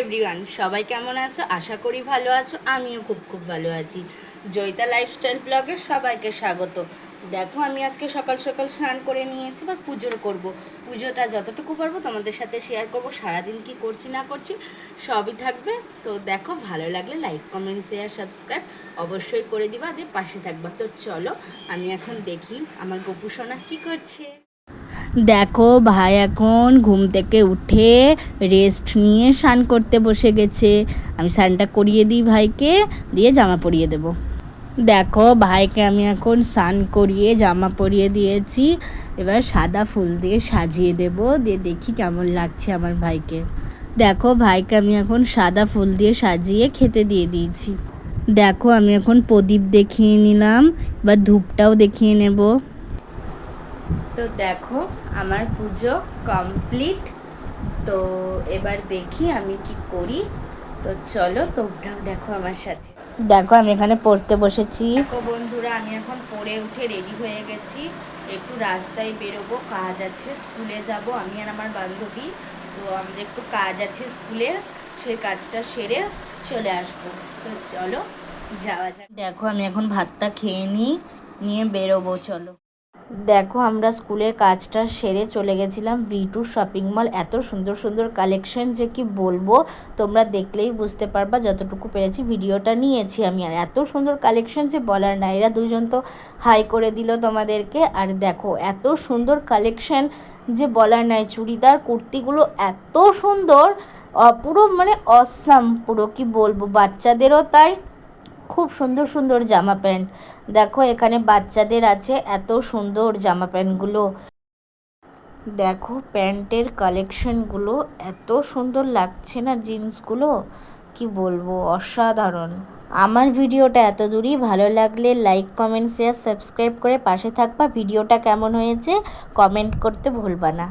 Everyone সবাই কেমন আছো? আশা করি ভালো আছো, আমিও খুব খুব ভালো আছি। জয়িতা লাইফস্টাইল ব্লগের সবাইকে স্বাগত। দেখো, আমি আজকে সকাল সকাল স্নান করে নিয়েছি বা পুজোর করব। পুজোটা যতটুকু পারব তোমাদের সাথে শেয়ার করব, সারাদিন কি করছি না করছি, সবই থাকবে। তো দেখো, ভালো লাগলে লাইক কমেন্ট শেয়ার সাবস্ক্রাইব অবশ্যই করে দিবা, দিয়ে পাশে থাকবা। তো চলো, আমি এখন দেখি আমার গপু সোনা কী করছে। দেখো ভাই এখন ঘুম থেকে উঠে রেস্ট নিয়ে স্নান করতে বসে গেছে। আমি স্নানটা করিয়ে দিই ভাইকে, দিয়ে জামা পরিয়ে দেব। দেখো ভাইকে আমি এখন স্নান করিয়ে জামা পরিয়ে দিয়েছি। এবার সাদা ফুল দিয়ে সাজিয়ে দেব, দিয়ে দেখি কেমন লাগছে আমার ভাইকে। দেখো ভাইকে আমি এখন সাদা ফুল দিয়ে সাজিয়ে খেতে দিয়ে দিয়েছি। দেখো আমি এখন প্রদীপ দেখিয়ে নিলাম, এবার ধূপটাও দেখিয়ে নেব। তো দেখো আমার পুজো কমপ্লিট তো এবার দেখি আমি কি করি। তো চলো তোমরাও দেখো আমার সাথে। দেখো আমি এখানে পড়তে বসেছি। বন্ধুরা আমি এখন পড়ে উঠে রেডি হয়ে গেছি। একটু রাস্তায় বেরোবো কাজ আছে স্কুলে যাব। আমি আর আমার বান্ধবী তো আমাদের একটু কাজ আছে স্কুলে সেই কাজটা সেরে চলে আসব। তো চলো যাওয়া যাক। দেখো আমি এখন ভাতটা খেয়ে নিই নিয়ে বেরোবো চলো। দেখো আমরা স্কুলের কাজটা সেরে চলে গেছিলাম ভি টু শপিং মল এত সুন্দর সুন্দর কালেকশন যে কি বলব? তোমরা দেখলেই বুঝতে পারবা যতটুকু পেরেছি। ভিডিওটা নিয়েছি আমি। আর এত সুন্দর কালেকশন যে বলার না, এরা দুজন তো হাই করে দিল তোমাদেরকে। আর দেখো, এত সুন্দর কালেকশন যে বলার নাই, চুড়িদার, কুর্তিগুলো এত সুন্দর পুরো মানে অসাম পুরো, কি বলব? বাচ্চাদেরও তাই। খুব সুন্দর সুন্দর জামা প্যান্ট। দেখো, এখানে বাচ্চাদের আছে এত সুন্দর জামা প্যান্টগুলো। দেখো, প্যান্টের কালেকশনগুলো এত সুন্দর লাগছে না জিন্সগুলো? কি বলব, অসাধারণ। আমার ভিডিওটা এত দূরই ভালো লাগলে লাইক কমেন্ট শেয়ার সাবস্ক্রাইব করে পাশে থাকবা। ভিডিওটা কেমন হয়েছে কমেন্ট করতে ভুলবা না।